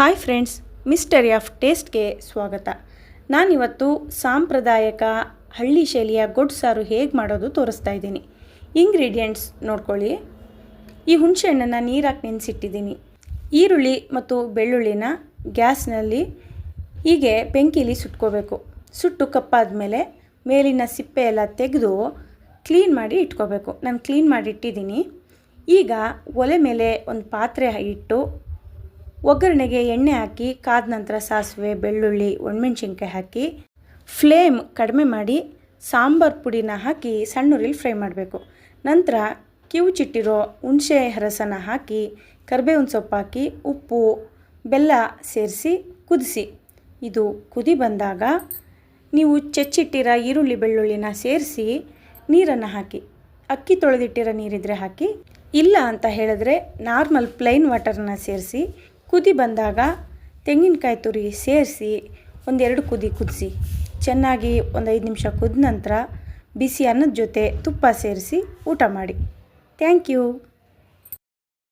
Hi friends, mystery of ಟೇಸ್ಟ್ಗೆ ಸ್ವಾಗತ. ನಾನಿವತ್ತು ಸಾಂಪ್ರದಾಯಿಕ ಹಳ್ಳಿ ಶೈಲಿಯ ಗೊಡ್ಡು ಸಾರು ಹೇಗೆ ಮಾಡೋದು ತೋರಿಸ್ತಾ ಇದ್ದೀನಿ. ಇಂಗ್ರೀಡಿಯೆಂಟ್ಸ್ ನೋಡ್ಕೊಳ್ಳಿ. ಈ ಹುಣಸೆಹಣ್ಣನ್ನು ನೀರಾಕಿ ನೆನೆಸಿಟ್ಟಿದ್ದೀನಿ. ಈರುಳ್ಳಿ ಮತ್ತು ಬೆಳ್ಳುಳ್ಳಿನ ಗ್ಯಾಸ್ನಲ್ಲಿ ಹೀಗೆ ಬೆಂಕಿಲಿ ಸುಟ್ಕೋಬೇಕು. ಸುಟ್ಟು ಕಪ್ಪಾದ ಮೇಲೆ ಮೇಲಿನ ಸಿಪ್ಪೆ ಎಲ್ಲ ತೆಗೆದು ಕ್ಲೀನ್ ಮಾಡಿ ಇಟ್ಕೋಬೇಕು. ನಾನು ಕ್ಲೀನ್ ಮಾಡಿ ಇಟ್ಟಿದ್ದೀನಿ. ಈಗ ಒಲೆ ಮೇಲೆ ಒಂದು ಪಾತ್ರೆ ಇಟ್ಟು ಒಗ್ಗರಣೆಗೆ ಎಣ್ಣೆ ಹಾಕಿ, ಕಾದ ನಂತರ ಸಾಸಿವೆ, ಬೆಳ್ಳುಳ್ಳಿ, ಒಣಮೆಣ್ಸಿನ್ಕಾಯಿ ಹಾಕಿ, ಫ್ಲೇಮ್ ಕಡಿಮೆ ಮಾಡಿ ಸಾಂಬಾರು ಪುಡಿನ ಹಾಕಿ ಸಣ್ಣೂರಿಲಿ ಫ್ರೈ ಮಾಡಬೇಕು. ನಂತರ ಕಿವುಚಿಟ್ಟಿರೋ ಹುಣಸೆ ರಸನ ಹಾಕಿ, ಕರಿಬೇವಿನ ಸೊಪ್ಪು ಹಾಕಿ, ಉಪ್ಪು, ಬೆಲ್ಲ ಸೇರಿಸಿ ಕುದಿಸಿ. ಇದು ಕುದಿ ಬಂದಾಗ ನೀವು ಚೆಚ್ಚಿಟ್ಟಿರೋ ಈರುಳ್ಳಿ ಬೆಳ್ಳುಳ್ಳಿನ ಸೇರಿಸಿ ನೀರನ್ನು ಹಾಕಿ. ಅಕ್ಕಿ ತೊಳೆದಿಟ್ಟಿರೋ ನೀರಿದ್ರೆ ಹಾಕಿ. ಇಲ್ಲ ಅಂತ ಹೇಳಿದ್ರೆ ನಾರ್ಮಲ್ ಪ್ಲೈನ್ ವಾಟರ್ನ ಸೇರಿಸಿ ಕುದಿ ಬಂದಾಗ ತೆಂಗಿನಕಾಯಿ ತುರಿ ಸೇರಿಸಿ ಒಂದೆರಡು ಕುದಿ ಕುದಿಸಿ, ಚೆನ್ನಾಗಿ ಒಂದು ಐದು ನಿಮಿಷ ಕುದ ನಂತರ ಬಿಸಿ ಅನ್ನದ ಜೊತೆ ತುಪ್ಪ ಸೇರಿಸಿ ಊಟ ಮಾಡಿ. Thank you